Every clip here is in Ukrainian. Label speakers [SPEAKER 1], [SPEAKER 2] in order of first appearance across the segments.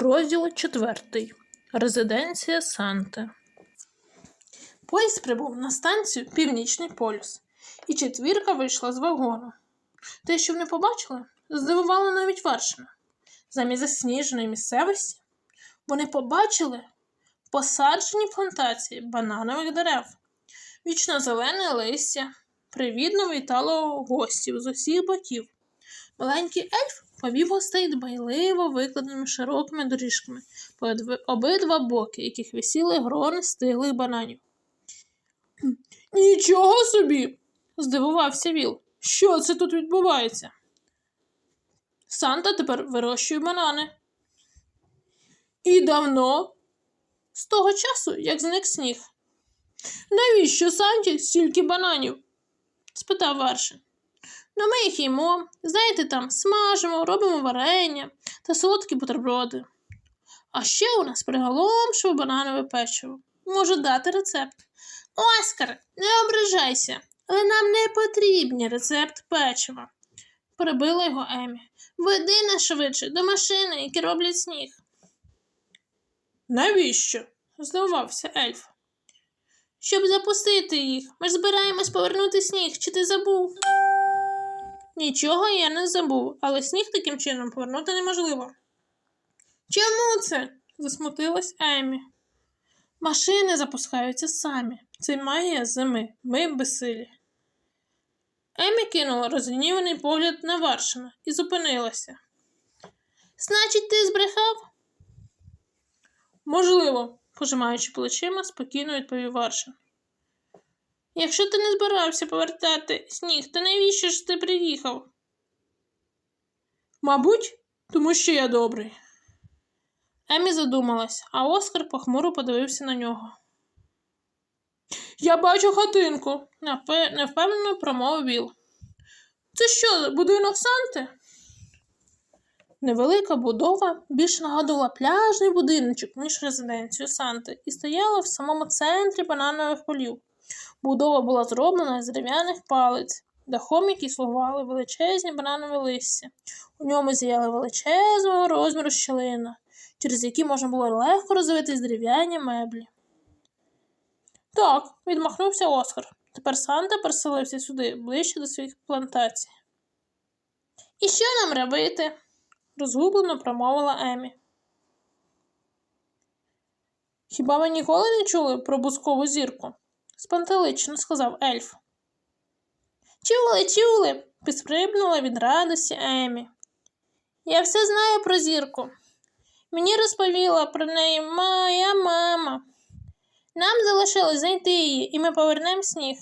[SPEAKER 1] Розділ четвертий. Резиденція Санти. Поїзд прибув на станцію Північний полюс, і четвірка вийшла з вагону. Те, що вони побачили, здивувало навіть Варшина. Замість засніженої місцевості вони побачили посаджені плантації бананових дерев, вічно зелене листя, привітно вітало гостів з усіх боків. Маленький ельф повів гостей дбайливо викладеними широкими доріжками по обидва боки, яких висіли грони стиглих бананів. Нічого собі. здивувався Віл. Що це тут відбувається? Санта тепер вирощує банани. І давно? З того часу, як зник сніг. Навіщо Санті стільки бананів? спитав Варшин. Ну, ми їх їмо, знаєте, там смажимо, робимо варення та солодкі бутерброди. А ще у нас приголомшиве бананове печиво. Можу дати рецепт. Оскар, не ображайся, але нам не потрібні рецепт печива. перебила його Емі. Веди нас швидше до машини, які роблять сніг. Навіщо? здивувався ельф. Щоб запустити їх. Ми ж збираємось повернути сніг, чи ти забув? Нічого я не забув, але сніг таким чином повернути неможливо. Чому це? засмутилась Емі. Машини запускаються самі. Це магія зими. Ми безсилі. Емі кинула розгніваний погляд на Варшина і зупинилася. Значить, ти збрехав? Можливо, пожимаючи плечима, спокійно відповів Варшин. Якщо ти не збирався повертати сніг, то навіщо ж ти приїхав? Мабуть, тому що я добрий. Емі задумалась, а Оскар похмуро подивився на нього. Я бачу хатинку, невпевнено промовив Віл. Це що, будинок Санти? Невелика будова більш нагадувала пляжний будиночок, ніж резиденцію Санти, і стояла в самому центрі бананових полів. Будова була зроблена з дерев'яних палиць, дахом які слугували величезні бананові листя. У ньому зіяла величезного розміру щілина, через які можна було легко розвитись дерев'яні меблі. Так, відмахнувся Оскар. Тепер Санта переселився сюди, ближче до своїх плантацій. І що нам робити? розгублено промовила Емі. Хіба ви ніколи не чули про бускову зірку? Спантелично сказав ельф. Чули, чули, підсприбнула від радості Емі. Я все знаю про зірку. Мені розповіла про неї моя мама. Нам залишилось знайти її, і ми повернемо сніг.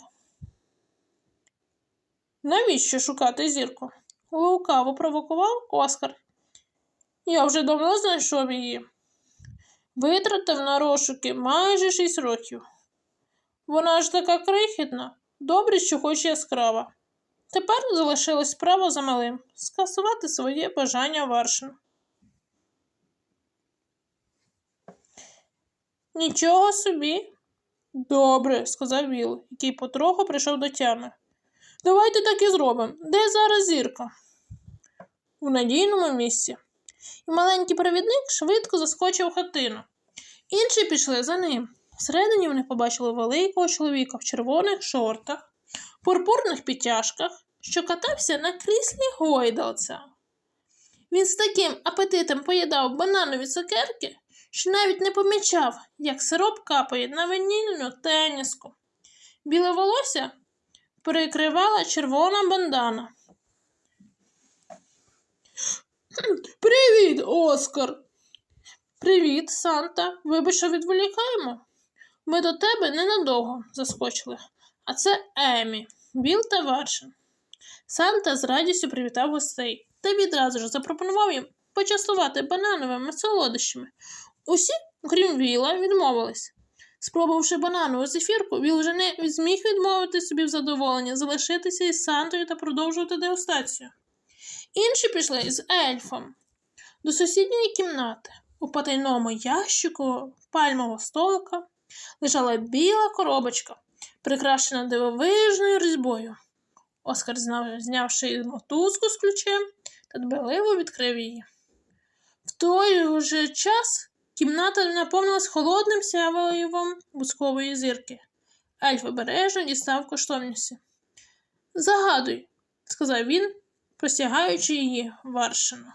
[SPEAKER 1] Навіщо шукати зірку? Лукаво провокував Оскар. Я вже давно знайшов її. Витратив на розшуки майже шість років. Вона ж така крихітна, добре, що хоч яскрава. Тепер залишилась справа за малим скасувати своє бажання Варшин. Нічого собі. Добре, сказав Віл, який потроху прийшов до тями. Давайте так і зробимо. Де зараз зірка? У надійному місці. І маленький провідник швидко заскочив хатину. Інші пішли за ним. Всередині вони побачили великого чоловіка в червоних шортах, пурпурних підтяжках, що катався на кріслі гойдалця. Він з таким апетитом поїдав бананові цукерки, що навіть не помічав, як сироп капає на ванільну теніску. Біле волосся перекривала червона бандана. Привіт, Оскар. Привіт, Санта. Вибач, що відволікаємо. Ми до тебе ненадовго заскочили. А це Емі, Біл та Варшин. Санта з радістю привітав гостей та відразу ж запропонував їм почастувати банановими солодощами. Усі, крім Віла, відмовились. Спробувавши бананову зефірку, Віл вже не зміг відмовити собі в задоволення залишитися із Сантою та продовжувати дегустацію. Інші пішли з ельфом до сусідньої кімнати. У потайному ящику пальмового столика лежала біла коробочка, прикрашена дивовижною різьбою. Оскар, знявши мотузку з ключем, та дбаливо відкрив її. В той же час кімната наповнилась холодним сяйвом бускової зірки. Ельф обережно дістав коштовності. Загадуй, сказав він, простягаючи її Варшину.